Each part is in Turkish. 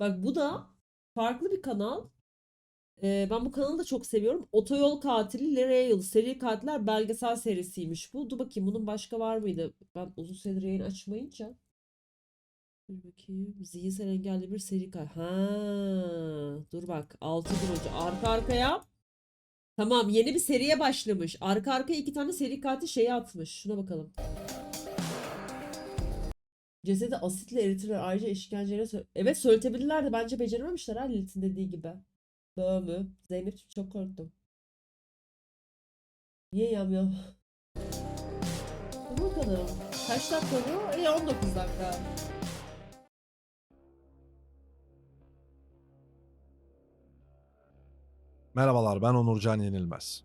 Bak bu da farklı bir kanal. Ee, ben bu kanalı da çok seviyorum. Otoyol Katili Hale seri katiller belgesel serisiymiş bu. Dur bakayım bunun başka var mıydı? Ben uzun süredir yayın açmayınca. Dur bakayım. Zihinsel engelli bir seri katil. Ha, dur bak. 6 gün önce arka arkaya. Tamam yeni bir seriye başlamış. Arka arkaya iki tane seri katil şeyi atmış. Şuna bakalım. Cesedi asitle eritirler. Ayrıca işkenceyle sö- Evet söyletebilirler de bence becerememişler ha Lilith'in dediği gibi. Böyle mü? Zeynep çok korktum. Niye yamyam? Dur bakalım. Kaç dakika bu? İyi 19 dakika. Merhabalar ben Onurcan Yenilmez.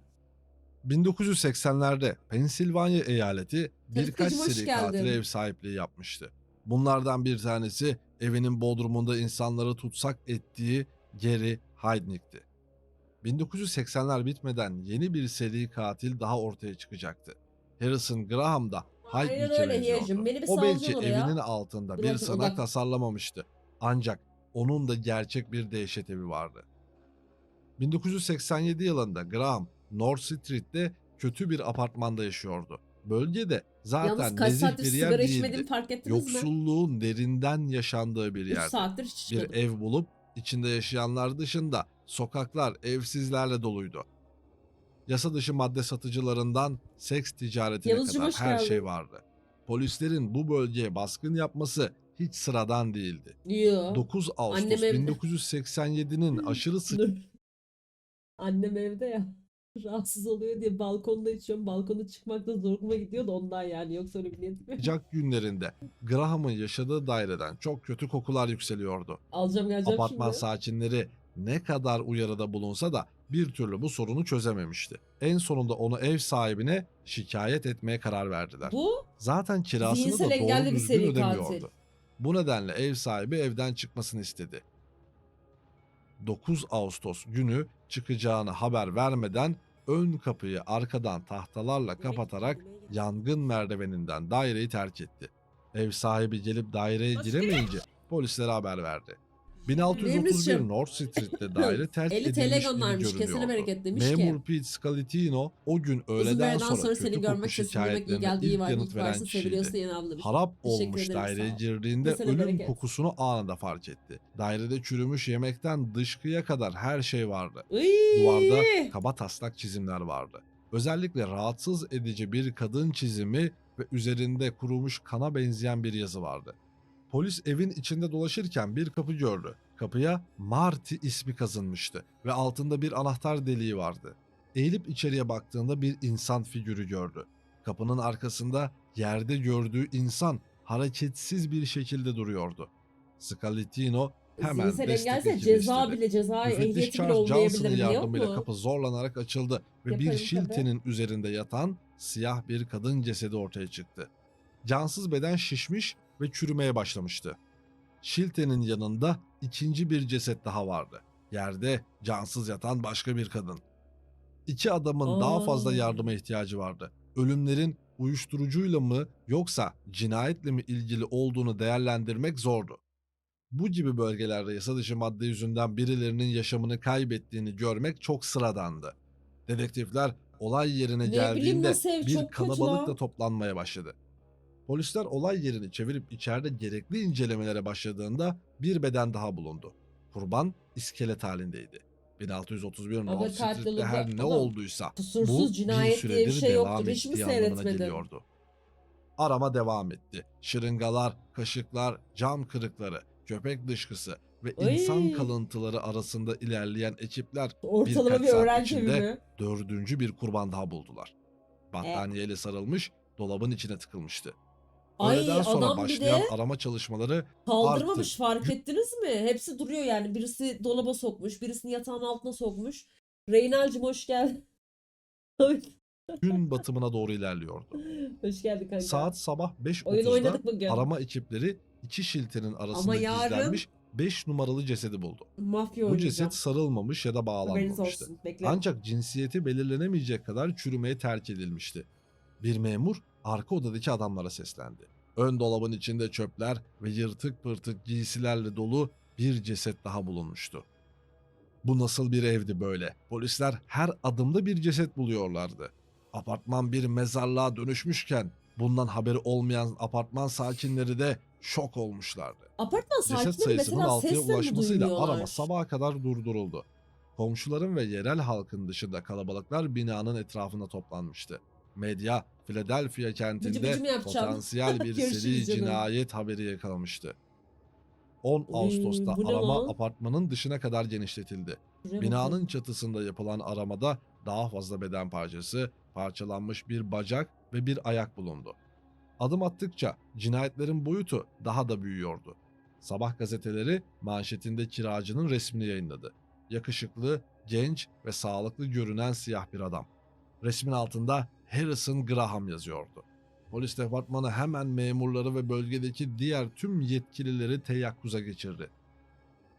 1980'lerde Pensilvanya eyaleti birkaç Tarıkacığım, hoş seri geldin. katile ev sahipliği yapmıştı. Bunlardan bir tanesi evinin bodrumunda insanları tutsak ettiği Gary Heidnick'ti. 1980'ler bitmeden yeni bir seri katil daha ortaya çıkacaktı. Harrison Graham da Heidnick'e benziyordu. O belki evinin altında bir odak- tasarlamamıştı. Ancak onun da gerçek bir dehşet evi vardı. 1987 yılında Graham North Street'te kötü bir apartmanda yaşıyordu. Bölgede zaten Yalnız kaç nezih saattir bir sigara yer değildi. fark ettiniz mi? Yoksulluğun derinden yaşandığı bir 3 yerde. saattir hiç Bir içmedim. ev bulup içinde yaşayanlar dışında sokaklar evsizlerle doluydu. Yasa dışı madde satıcılarından seks ticaretine Yavuzcuğum, kadar hoş her geldin. şey vardı. Polislerin bu bölgeye baskın yapması hiç sıradan değildi. Yo. 9 Ağustos Annem evde. 1987'nin aşırı sıcak Dur. Annem evde ya. Rahatsız oluyor diye balkonda içiyorum. Balkona çıkmakta zoruma gidiyor da ondan yani. Yoksa öyle bir niyetim yok. Sıcak günlerinde Graham'ın yaşadığı daireden çok kötü kokular yükseliyordu. Alacağım geleceğim Apartman şimdi. sakinleri ne kadar uyarıda bulunsa da bir türlü bu sorunu çözememişti. En sonunda onu ev sahibine şikayet etmeye karar verdiler. Bu Zaten kirasını zihinsel da engelli doğru bir düzgün seri ödemiyordu. katil. Bu nedenle ev sahibi evden çıkmasını istedi. 9 Ağustos günü çıkacağını haber vermeden ön kapıyı arkadan tahtalarla kapatarak yangın merdiveninden daireyi terk etti. Ev sahibi gelip daireye giremeyince polislere haber verdi. Benim 1631 için- North Street'te daire terk 50 TL edilmiş gibi göndermiş. Kesene görünüyordu. bereket demiş Memur ki. Pete Scalitino o gün öğleden dereden sonra, sonra seni kötü görmek koku sesini duymak iyi şikayetlerine ilk var, yanıt veren varsın, seviliyorsun kişiydi. yeni abla demiş. Harap Teşekkür olmuş ederim, sağ daireye ol. girdiğinde Kesene ölüm bereket. kokusunu anında fark etti. Dairede çürümüş yemekten dışkıya kadar her şey vardı. Duvarda kaba taslak çizimler vardı. Özellikle rahatsız edici bir kadın çizimi ve üzerinde kurumuş kana benzeyen bir yazı vardı. Polis evin içinde dolaşırken bir kapı gördü. Kapıya Marty ismi kazınmıştı ve altında bir anahtar deliği vardı. Eğilip içeriye baktığında bir insan figürü gördü. Kapının arkasında yerde gördüğü insan hareketsiz bir şekilde duruyordu. Scalitino hemen Zihinsel destek ceza bile ceza ehliyeti bile olmayabilir yardımıyla kapı zorlanarak açıldı ve bir Yaparım tabii. şiltenin üzerinde yatan siyah bir kadın cesedi ortaya çıktı. Cansız beden şişmiş ve çürümeye başlamıştı. Şiltenin yanında ikinci bir ceset daha vardı. Yerde cansız yatan başka bir kadın. İki adamın daha fazla yardıma ihtiyacı vardı. Ölümlerin uyuşturucuyla mı yoksa cinayetle mi ilgili olduğunu değerlendirmek zordu. Bu gibi bölgelerde yasa dışı madde yüzünden birilerinin yaşamını kaybettiğini görmek çok sıradandı. Dedektifler olay yerine Ne bileyim geldiğinde ev, bir kalabalıkla lan. toplanmaya başladı. Polisler olay yerini çevirip içeride gerekli incelemelere başladığında bir beden daha bulundu. Kurban iskelet halindeydi. 1631 Ama North Street'te her ne olduysa bu bir cinayet diye bir süredir şey devam yoktur. Ettiği anlamına seyretmedin? geliyordu. Arama devam etti. Şırıngalar, kaşıklar, cam kırıkları, köpek dışkısı ve insan Ay. kalıntıları arasında ilerleyen ekipler Ortalama birkaç bir saat içinde mi? dördüncü bir kurban daha buldular. Battaniyeyle sarılmış, dolabın içine tıkılmıştı. Ay Öğleden sonra adam bir başlayan de arama çalışmaları kaldırmamış artık- fark ettiniz mi? Hepsi duruyor yani. Birisi dolaba sokmuş, birisini yatağın altına sokmuş. Reynal'cim hoş geldin. gün batımına doğru ilerliyordu. hoş geldin kanka. Saat sabah Oyun 5.30'da oynadık bugün. arama ekipleri iki şiltenin arasında yarın- gizlenmiş 5 numaralı cesedi buldu. Mafya Bu oynayacağım. ceset sarılmamış ya da Haberiniz bağlanmamıştı. olsun. Bekle. Ancak cinsiyeti belirlenemeyecek kadar çürümeye terk edilmişti. Bir memur arka odadaki adamlara seslendi. Ön dolabın içinde çöpler ve yırtık pırtık giysilerle dolu bir ceset daha bulunmuştu. Bu nasıl bir evdi böyle? Polisler her adımda bir ceset buluyorlardı. Apartman bir mezarlığa dönüşmüşken bundan haberi olmayan apartman sakinleri de şok olmuşlardı. Apartman Ceset sakinleri sayısının mesela 6'ya sesle mi ulaşmasıyla arama sabaha kadar durduruldu. Komşuların ve yerel halkın dışında kalabalıklar binanın etrafında toplanmıştı. Medya, Philadelphia Bıcı kentinde bıcı yapacağım? potansiyel bir seri canım. cinayet haberi yakalamıştı. 10 Uy, Ağustos'ta ne arama lan? apartmanın dışına kadar genişletildi. Binanın çatısında yapılan aramada daha fazla beden parçası, parçalanmış bir bacak ve bir ayak bulundu. Adım attıkça cinayetlerin boyutu daha da büyüyordu. Sabah gazeteleri manşetinde kiracının resmini yayınladı. Yakışıklı, genç ve sağlıklı görünen siyah bir adam. Resmin altında Harrison Graham yazıyordu. Polis departmanı hemen memurları ve bölgedeki diğer tüm yetkilileri teyakkuza geçirdi.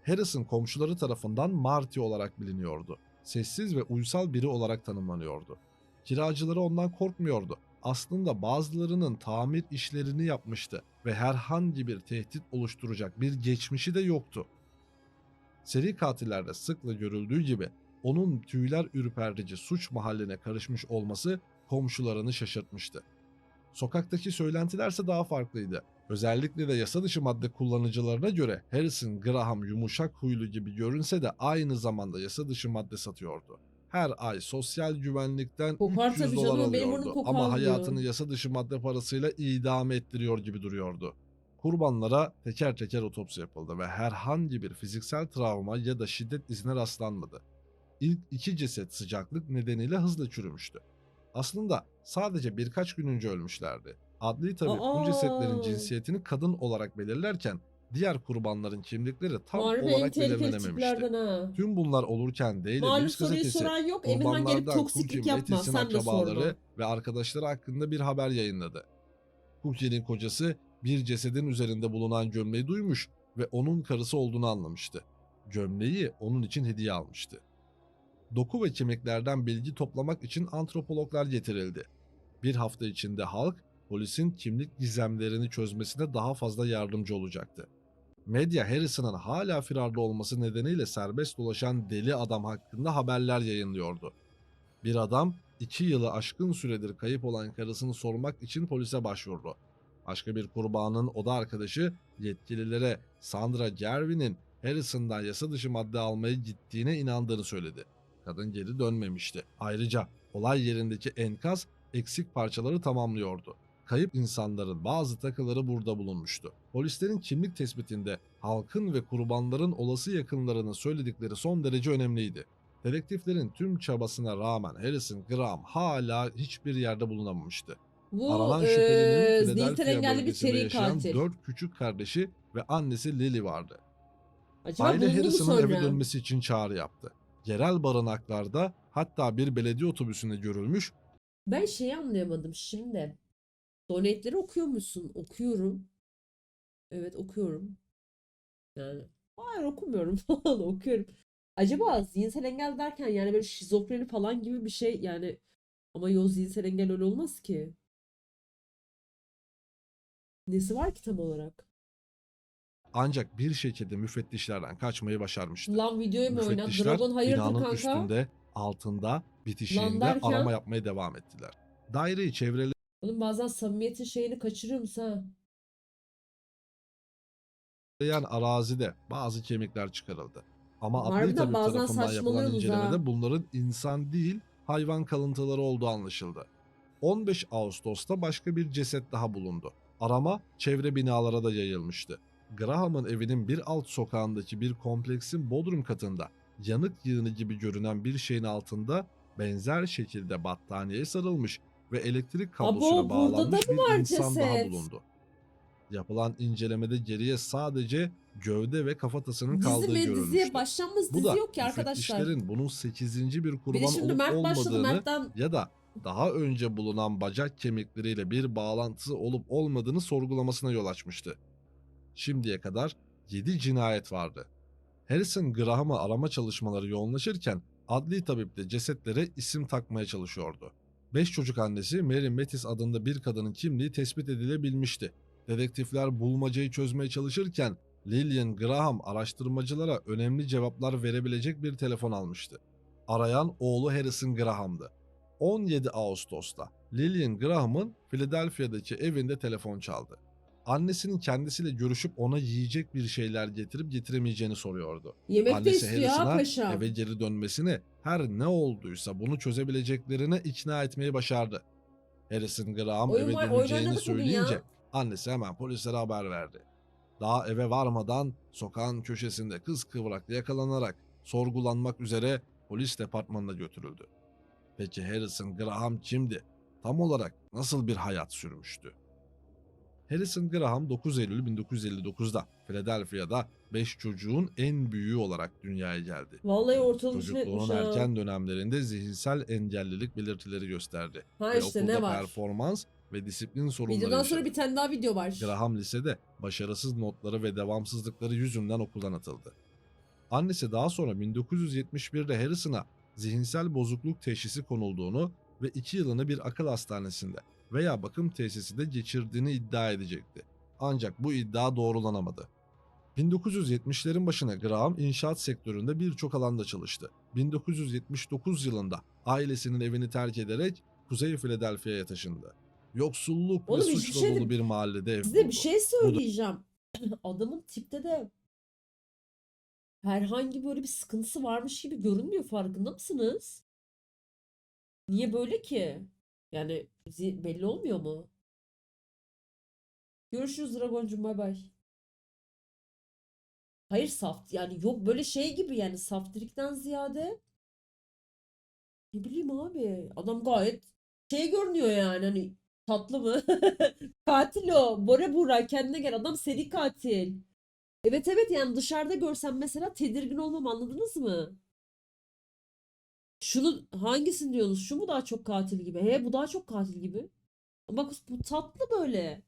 Harrison komşuları tarafından Marty olarak biliniyordu. Sessiz ve uysal biri olarak tanımlanıyordu. Kiracıları ondan korkmuyordu. Aslında bazılarının tamir işlerini yapmıştı ve herhangi bir tehdit oluşturacak bir geçmişi de yoktu. Seri katillerde sıkla görüldüğü gibi onun tüyler ürpertici suç mahalline karışmış olması komşularını şaşırtmıştı. Sokaktaki söylentilerse daha farklıydı. Özellikle de yasa dışı madde kullanıcılarına göre Harrison Graham yumuşak huylu gibi görünse de aynı zamanda yasa dışı madde satıyordu. Her ay sosyal güvenlikten Kokar 300 tabii dolar canım, benim alıyordu burnum ama hayatını yasa dışı madde parasıyla idame ettiriyor gibi duruyordu. Kurbanlara teker teker otopsi yapıldı ve herhangi bir fiziksel travma ya da şiddet izine rastlanmadı. İlk iki ceset sıcaklık nedeniyle hızla çürümüştü. Aslında sadece birkaç gün önce ölmüşlerdi. Adli tabip bu cesetlerin cinsiyetini kadın olarak belirlerken diğer kurbanların kimlikleri tam Harbi olarak belirlenememişti. Tüm bunlar olurken Malum News gazetesi soran yok. Kurbanlardan toksiklik Cookie yapma. Mattis'in Sen de akrabaları ve arkadaşları hakkında bir haber yayınladı. Cookie'nin kocası bir cesedin üzerinde bulunan gömleği duymuş ve onun karısı olduğunu anlamıştı. Gömleği onun için hediye almıştı. Doku ve kemiklerden bilgi toplamak için antropologlar getirildi. Bir hafta içinde halk polisin kimlik gizemlerini çözmesine daha fazla yardımcı olacaktı. Medya Harrison'ın hala firarda olması nedeniyle serbest dolaşan deli adam hakkında haberler yayınlıyordu. Bir adam iki yılı aşkın süredir kayıp olan karısını sormak için polise başvurdu. Başka bir kurbanın oda arkadaşı yetkililere Sandra Gervin'in Harrison'dan yasa dışı madde almaya gittiğine inandığını söyledi. Kadın geri dönmemişti. Ayrıca olay yerindeki enkaz eksik parçaları tamamlıyordu. Kayıp insanların bazı takıları burada bulunmuştu. Polislerin kimlik tespitinde halkın ve kurbanların olası yakınlarının söyledikleri son derece önemliydi. Dedektiflerin tüm çabasına rağmen Harrison Graham hala hiçbir yerde bulunamamıştı. Bu Aranan eee şüphelinin zihinsel engelli bir seri katil. dört küçük kardeşi ve annesi Lily vardı. Acaba Aile Harrison'ın eve dönmesi için çağrı yaptı. Yerel barınaklarda hatta bir belediye otobüsünde görülmüş Ben şeyi anlayamadım şimdi. Donate'leri okuyor musun? Okuyorum. Evet okuyorum. Yani hayır okumuyorum falan okuyorum. Acaba zihinsel engel derken yani böyle şizofreni falan gibi bir şey yani ama yo zihinsel engel öyle olmaz ki. Nesi var ki tam olarak? Ancak bir şekilde müfettişlerden kaçmayı başarmıştı. Lan videoyu mu? Müfettişler Dragon hayırdır binanın kanka? üstünde, altında, bitişiğinde derken? arama yapmaya devam ettiler. Daireyi çevreleyen Oğlum bazen samimiyetin şeyini kaçırıyor musun ha? arazide bazı kemikler çıkarıldı. Ama adli tabip tarafından yapılan saçmalıyorsunuz ha. incelemede bunların insan değil hayvan kalıntıları olduğu anlaşıldı. 15 Ağustos'ta başka bir ceset daha bulundu. Arama çevre binalara da yayılmıştı. Graham'ın evinin bir alt sokağındaki bir kompleksin bodrum katında yanık yığını gibi görünen bir şeyin altında benzer şekilde battaniyeye sarılmış ve elektrik kablosuna Abo, bağlanmış mı bir insan daha ceset? bulundu. Yapılan incelemede geriye sadece gövde ve kafatasının kaldığı Dizi mi? görülmüştü. Diziye başlanmaz Bu dizi da yok ki arkadaşlar. bunun 8. bir kurban olup Mert olmadığını Mert'ten ya da daha önce bulunan bacak kemikleriyle bir bağlantısı olup olmadığını sorgulamasına yol açmıştı. Şimdiye kadar 7 cinayet vardı. Harrison Graham'ı arama çalışmaları yoğunlaşırken adli tabip de cesetlere isim takmaya çalışıyordu. 5 çocuk annesi Mary Metis adında bir kadının kimliği tespit edilebilmişti. Dedektifler bulmacayı çözmeye çalışırken Lillian Graham araştırmacılara önemli cevaplar verebilecek bir telefon almıştı. Arayan oğlu Harrison Graham'dı. 17 Ağustos'ta Lillian Graham'ın Philadelphia'daki evinde telefon çaldı. Annesinin kendisiyle görüşüp ona yiyecek bir şeyler getirip getiremeyeceğini soruyordu. Yemek de Annesi istiyor ha Harrison'a paşam. eve geri dönmesini her ne olduysa bunu çözebileceklerine ikna etmeyi başardı. Harrison Graham Oyun eve var- oyun döneceğini oynadık bugün ya. söyleyince annesi hemen polislere haber verdi. Daha eve varmadan sokağın köşesinde kız kıvrakla yakalanarak sorgulanmak üzere polis departmanına götürüldü. Peki Harrison Graham kimdi? Tam olarak nasıl bir hayat sürmüştü? Harrison Graham 9 Eylül 1959'da Philadelphia'da 5 çocuğun en büyüğü olarak dünyaya geldi. Vallahi ortalık etmiş ha. erken dönemlerinde zihinsel engellilik belirtileri gösterdi. Ha ve işte okulda ne var? performans ve disiplin sorunları Videodan sonra bir tane daha video var. Graham lisede başarısız notları ve devamsızlıkları yüzünden okuldan atıldı. Annesi daha sonra 1971'de Harrison'a zihinsel bozukluk teşhisi konulduğunu ve 2 yılını bir akıl hastanesinde veya bakım tesisinde geçirdiğini iddia edecekti. Ancak bu iddia doğrulanamadı. 1970'lerin başına Graham inşaat sektöründe birçok alanda çalıştı. 1979 yılında ailesinin evini terk ederek Kuzey Philadelphia'ya taşındı. Yoksulluk Oğlum ve hiçbir suçla şey dolu bir mahallede ev Size bir buldu. şey söyleyeceğim. Adamın tipte de herhangi böyle bir sıkıntısı varmış gibi görünmüyor farkında mısınız? Niye böyle ki? Yani belli olmuyor mu? Görüşürüz Dragoncum bay bay. Hayır saf yani yok böyle şey gibi yani saftirikten ziyade ne bileyim abi adam gayet şey görünüyor yani hani tatlı mı? Katil o. Bora Burak kendine gel. Adam seri katil. Evet evet yani dışarıda görsem mesela tedirgin olmam anladınız mı? Şunu hangisini diyorsunuz? Şu mu daha çok katil gibi? He bu daha çok katil gibi. Bak bu tatlı böyle.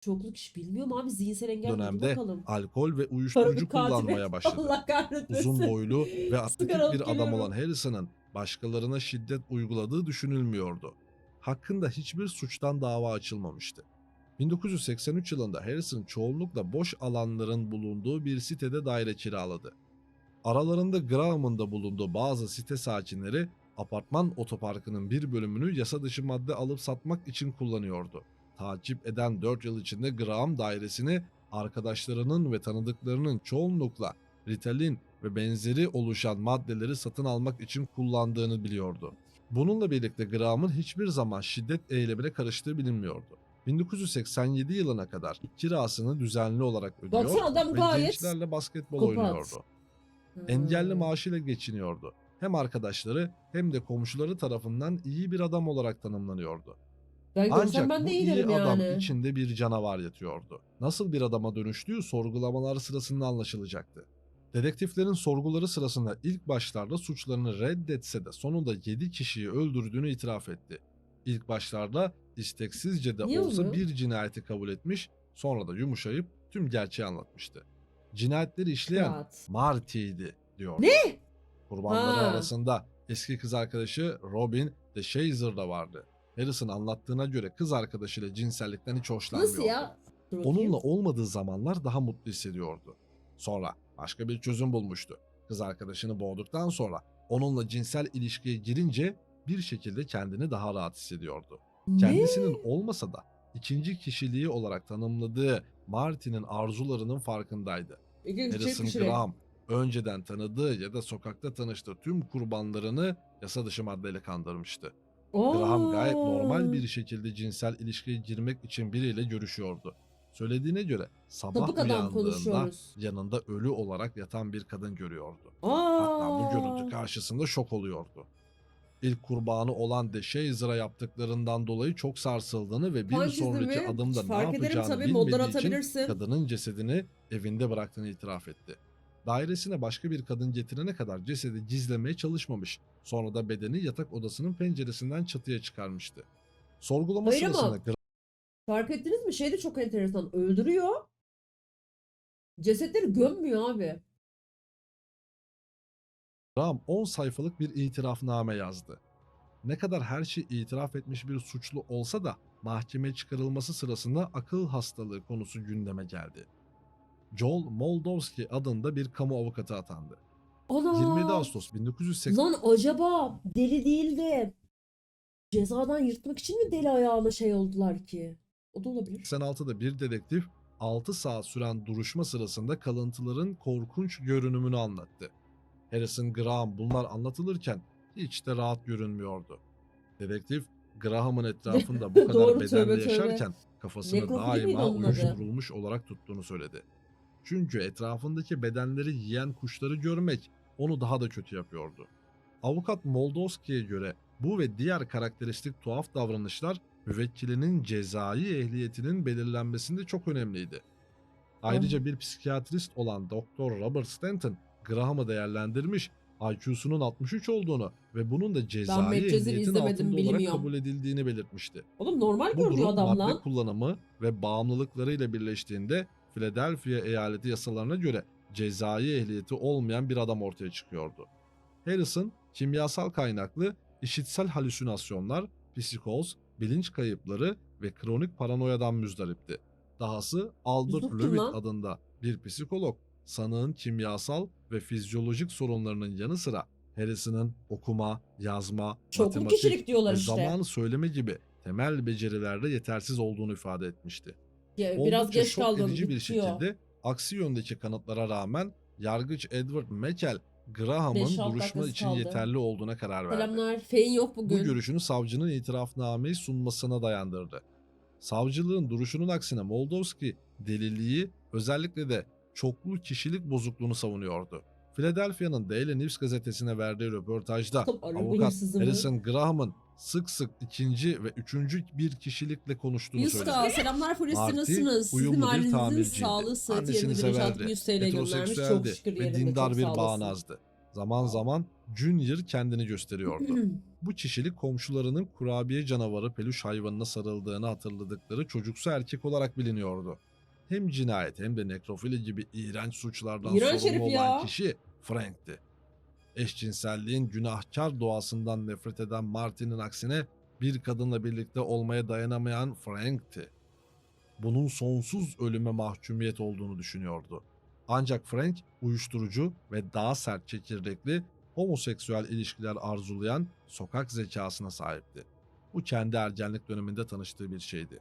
Çokluk iş bilmiyorum abi zihinsel engel dönemde bakalım. alkol ve uyuşturucu kullanmaya başladı. Allah kahretmesin. Uzun boylu ve atletik bir adam geliyorum. olan Harrison'ın başkalarına şiddet uyguladığı düşünülmüyordu. Hakkında hiçbir suçtan dava açılmamıştı. 1983 yılında Harrison çoğunlukla boş alanların bulunduğu bir sitede daire kiraladı. Aralarında Graham'ın da bulunduğu bazı site sakinleri apartman otoparkının bir bölümünü yasa dışı madde alıp satmak için kullanıyordu. Takip eden 4 yıl içinde Graham dairesini arkadaşlarının ve tanıdıklarının çoğunlukla Ritalin ve benzeri oluşan maddeleri satın almak için kullandığını biliyordu. Bununla birlikte Graham'ın hiçbir zaman şiddet eylemine karıştığı bilinmiyordu. 1987 yılına kadar kirasını düzenli olarak ödüyor Baksana adam ve gayet gençlerle basketbol kopat. oynuyordu. Engelli Ha. maaşıyla geçiniyordu. Hem arkadaşları hem de komşuları tarafından iyi bir adam olarak tanımlanıyordu. Ben Ancak ben bu de iyi iyi derim adam yani. içinde bir canavar yatıyordu. Nasıl bir adama dönüştüğü sorgulamalar sırasında anlaşılacaktı. Dedektiflerin sorguları sırasında ilk başlarda suçlarını reddetse de sonunda 7 kişiyi öldürdüğünü itiraf etti. İlk başlarda isteksizce de Niye olsa oluyor? bir cinayeti kabul etmiş, sonra da yumuşayıp tüm gerçeği anlatmıştı. Cinayetleri işleyen Rahat. Marty'ydi diyor. Ne? Kurbanları Ha. arasında eski kız arkadaşı Robin de Shazer da vardı. Harrison anlattığına göre kız arkadaşıyla cinsellikten hiç hoşlanmıyordu. Nasıl ya? Onunla olmadığı zamanlar daha mutlu hissediyordu. Sonra başka bir çözüm bulmuştu. Kız arkadaşını boğduktan sonra onunla cinsel ilişkiye girince bir şekilde kendini daha rahat hissediyordu. Ne? Kendisinin olmasa da ikinci kişiliği olarak tanımladığı Martin'in arzularının farkındaydı. İki kişi, Harrison. Graham önceden tanıdığı ya da sokakta tanıştığı tüm kurbanlarını yasa dışı maddeyle kandırmıştı. Graham gayet normal bir şekilde cinsel ilişkiye girmek için biriyle görüşüyordu. Söylediğine göre sabah adam uyandığında yanında ölü olarak yatan bir kadın görüyordu. Aa. Hatta bu görüntü karşısında şok oluyordu. İlk kurbanı olan De Shazer'a yaptıklarından dolayı çok sarsıldığını ve bir Hangi sonraki izlemi? adımda ne Fark ederim yapacağını bilmediği için kadının cesedini evinde bıraktığını itiraf etti. Dairesine başka bir kadın getirene kadar cesedi gizlemeye çalışmamış. Sonra da bedeni yatak odasının penceresinden çatıya çıkarmıştı. Sorgulama Hayır ama- sırasında Fark ettiniz mi? Şey de çok enteresan. Öldürüyor. Cesetleri gömmüyor abi. Graham 10 sayfalık bir itirafname yazdı. Ne kadar her şey itiraf etmiş bir suçlu olsa da mahkemeye çıkarılması sırasında akıl hastalığı konusu gündeme geldi. Joel Moldovski adında bir kamu avukatı atandı. Ana! 27 Ağustos 1980 Lan acaba deli değil de cezadan yırtmak için mi deli ayağına şey oldular ki? O da olabilir. 86'da bir dedektif 6 saat süren duruşma sırasında kalıntıların korkunç görünümünü anlattı. Harrison Graham bunlar anlatılırken hiç de rahat görünmüyordu. Dedektif Graham'ın etrafında bu kadar Doğru, bedenle tövbe, tövbe. yaşarken kafasını Nekrofili miydi daima uyuşturulmuş olarak tuttuğunu söyledi. Çünkü etrafındaki bedenleri yiyen kuşları görmek onu daha da kötü yapıyordu. Avukat Moldovski'ye göre bu ve diğer karakteristik tuhaf davranışlar müvekkilinin cezai ehliyetinin belirlenmesinde çok önemliydi. Ayrıca bir psikiyatrist olan Dr. Robert Stanton, Graham'ı değerlendirmiş, IQ'sunun 63 olduğunu ve bunun da cezai ehliyetin altında olarak bilmiyorum. kabul edildiğini belirtmişti. Oğlum normal Bu durum adam madde lan. kullanımı ve bağımlılıklarıyla birleştiğinde Philadelphia eyaleti yasalarına göre cezai ehliyeti olmayan bir adam ortaya çıkıyordu. Harrison, kimyasal kaynaklı işitsel halüsinasyonlar, psikoz, bilinç kayıpları ve kronik paranoyadan müzdaripti. Dahası Albert lan. adında bir psikolog, sanığın kimyasal ve fizyolojik sorunlarının yanı sıra Harrison'ın okuma, yazma, Çoklu matematik kişilik diyorlar ve işte. zamanı söyleme gibi temel becerilerde yetersiz olduğunu ifade etmişti. Ya, biraz Oldukça geç şok kaldın. edici bir bitiyor. şekilde aksi yöndeki kanıtlara rağmen yargıç Edward Meckel Graham'ın altı duruşma dakikası için kaldı. yeterli olduğuna karar verdi. Selamlar. Feyin yok Bu bugün. görüşünü savcının itirafnameyi sunmasına dayandırdı. Savcılığın duruşunun aksine Moldovski deliliği özellikle de çoklu kişilik bozukluğunu savunuyordu. Philadelphia'nın Daily News gazetesine verdiği röportajda araba avukat? Harrison Graham'ın sık sık ikinci ve üçüncü bir kişilikle konuştuğunu söyledi. Yuska selamlar Fulesi Marty, nasılsınız? Sizin uyumlu bir ailenizin sağlığı sıhhati bir severdi. 100 TL göndermiş. Çok şükür ve dindar bir bağnazdı. Zaman zaman Junior kendini gösteriyordu. Bu kişilik komşularının kurabiye canavarı peluş hayvanına sarıldığını hatırladıkları çocuksu erkek olarak biliniyordu. Hem cinayet hem de nekrofili gibi iğrenç suçlardan İğrenç sorumlu herif olan ya. kişi Frank'ti. Eşcinselliğin günahkar doğasından nefret eden Martin'in aksine bir kadınla birlikte olmaya dayanamayan Frank'ti. Bunun sonsuz ölüme mahkumiyet olduğunu düşünüyordu. Ancak Frank uyuşturucu ve daha sert çekirdekli homoseksüel ilişkiler arzulayan sokak zekasına sahipti. Bu kendi ergenlik döneminde tanıştığı bir şeydi.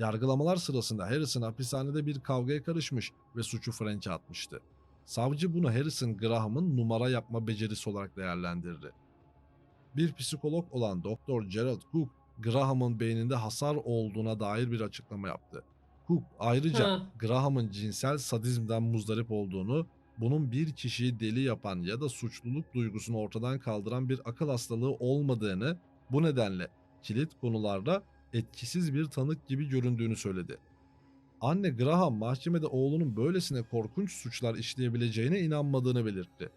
Yargılamalar sırasında Harrison hapishanede bir kavgaya karışmış ve suçu Frank'e atmıştı. Savcı bunu Harrison Graham'ın numara yapma becerisi olarak değerlendirdi. Bir psikolog olan Dr. Gerald Cook, Graham'ın beyninde hasar olduğuna dair bir açıklama yaptı. Cook ayrıca Ha. Graham'ın cinsel sadizmden muzdarip olduğunu, bunun bir kişiyi deli yapan ya da suçluluk duygusunu ortadan kaldıran bir akıl hastalığı olmadığını, bu nedenle kilit konularda etkisiz bir tanık gibi göründüğünü söyledi. Anne Graham mahkemede oğlunun böylesine korkunç suçlar işleyebileceğine inanmadığını belirtti.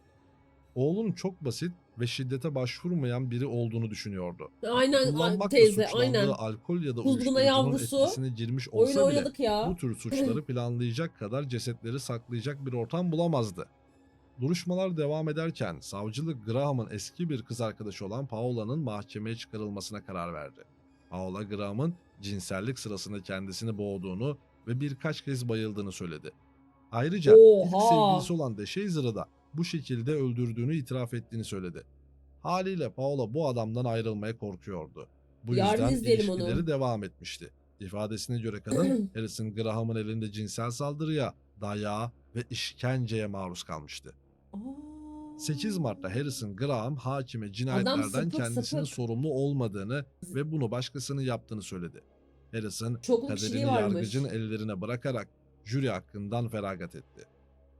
Oğlunun çok basit ve şiddete başvurmayan biri olduğunu düşünüyordu. Aynen Kullanmakla teyze aynen. alkol ya da Kuzguna yavrusu. etkisine girmiş olsa bile ya. bu tür suçları planlayacak kadar cesetleri saklayacak bir ortam bulamazdı. Duruşmalar devam ederken savcılık Graham'ın eski bir kız arkadaşı olan Paola'nın mahkemeye çıkarılmasına karar verdi. Paola Graham'ın cinsellik sırasında kendisini boğduğunu ve birkaç kez bayıldığını söyledi. Ayrıca ilk Oha! sevgilisi olan Deşeyzer'ı da bu şekilde öldürdüğünü itiraf ettiğini söyledi. Haliyle Paola bu adamdan ayrılmaya korkuyordu. Bu Yarın yüzden izleyelim onu. ilişkileri devam etmişti. İfadesine göre kadın Harrison Graham'ın elinde cinsel saldırıya, dayağa ve işkenceye maruz kalmıştı. Aa. 8 Mart'ta Harrison Graham hakime cinayetlerden sapık kendisinin sapık. sorumlu olmadığını ve bunu başkasının yaptığını söyledi. Harrison Çokluk kaderini varmış. yargıcın ellerine bırakarak jüri hakkından feragat etti.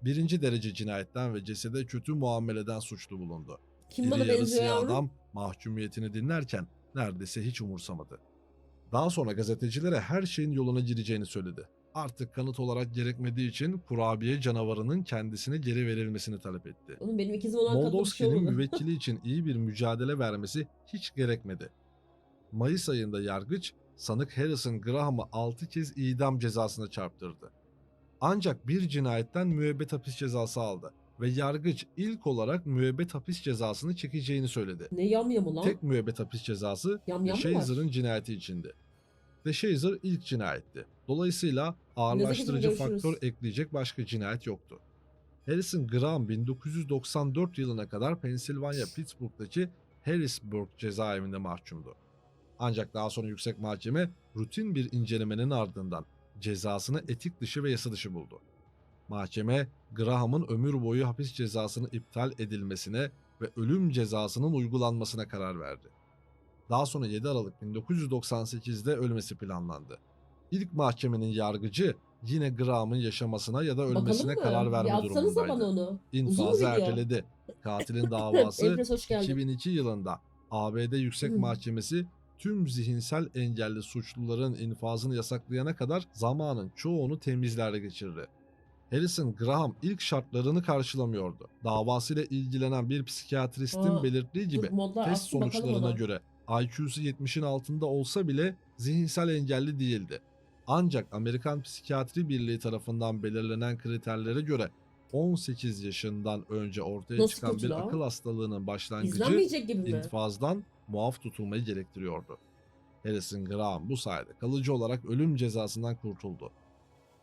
Birinci derece cinayetten ve cesede kötü muameleden suçlu bulundu. Kim İri yarı siyah adam mahkumiyetini dinlerken neredeyse hiç umursamadı. Daha sonra gazetecilere her şeyin yoluna gireceğini söyledi. Artık kanıt olarak gerekmediği için kurabiye canavarının kendisine geri verilmesini talep etti. Oğlum benim ikizim olan kadın bir şey Moldovski'nin olmadı. müvekkili için iyi bir mücadele vermesi hiç gerekmedi. Mayıs ayında yargıç sanık Harrison Graham'ı 6 kez idam cezasına çarptırdı. Ancak bir cinayetten müebbet hapis cezası aldı ve yargıç ilk olarak müebbet hapis cezasını çekeceğini söyledi. Ne yamyamı lan? Tek müebbet hapis cezası Yamyam mı var? Shazer'ın cinayeti içindi. Deshazor ilk cinayetti. Dolayısıyla ağırlaştırıcı faktör ekleyecek başka cinayet yoktu. Harrison Graham 1994 yılına kadar Pensilvanya Pittsburgh'daki Harrisburg cezaevinde mahkumdu. Ancak daha sonra yüksek mahkeme rutin bir incelemenin ardından cezasını etik dışı ve yasa dışı buldu. Mahkeme Graham'ın ömür boyu hapis cezasının iptal edilmesine ve ölüm cezasının uygulanmasına karar verdi. Daha sonra 7 Aralık 1998'de ölmesi planlandı. İlk mahkemenin yargıcı yine Graham'ın yaşamasına ya da ölmesine karar verme bana durumundaydı. onu. İnfazı erteledi. Katilin davası Empress hoş geldin. 2002 yılında ABD Yüksek Hı. Mahkemesi tüm zihinsel engelli suçluların infazını yasaklayana kadar zamanın çoğunu temizlerde geçirdi. Harrison Graham ilk şartlarını karşılamıyordu. Davasıyla ilgilenen bir psikiyatristin Aa, belirttiği gibi Dur modlar test sonuçlarına göre IQ'su 70'in altında olsa bile zihinsel engelli değildi. Ancak Amerikan Psikiyatri Birliği tarafından belirlenen kriterlere göre 18 yaşından önce ortaya Nasıl çıkan bir akıl hastalığının başlangıcı infazdan muaf tutulmayı gerektiriyordu. Harrison Graham bu sayede kalıcı olarak ölüm cezasından kurtuldu.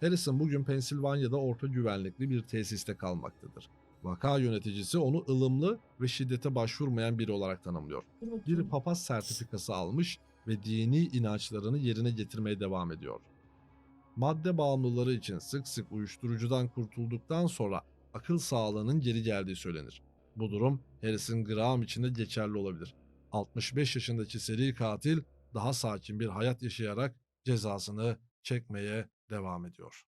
Harrison bugün Pensilvanya'da orta güvenlikli bir tesiste kalmaktadır. Vaka yöneticisi onu ılımlı ve şiddete başvurmayan biri olarak tanımlıyor. Bir papaz sertifikası almış ve dini inançlarını yerine getirmeye devam ediyor. Madde bağımlıları için sık sık uyuşturucudan kurtulduktan sonra akıl sağlığının geri geldiği söylenir. Bu durum Harrison Graham için de geçerli olabilir. 65 yaşındaki seri katil daha sakin bir hayat yaşayarak cezasını çekmeye devam ediyor.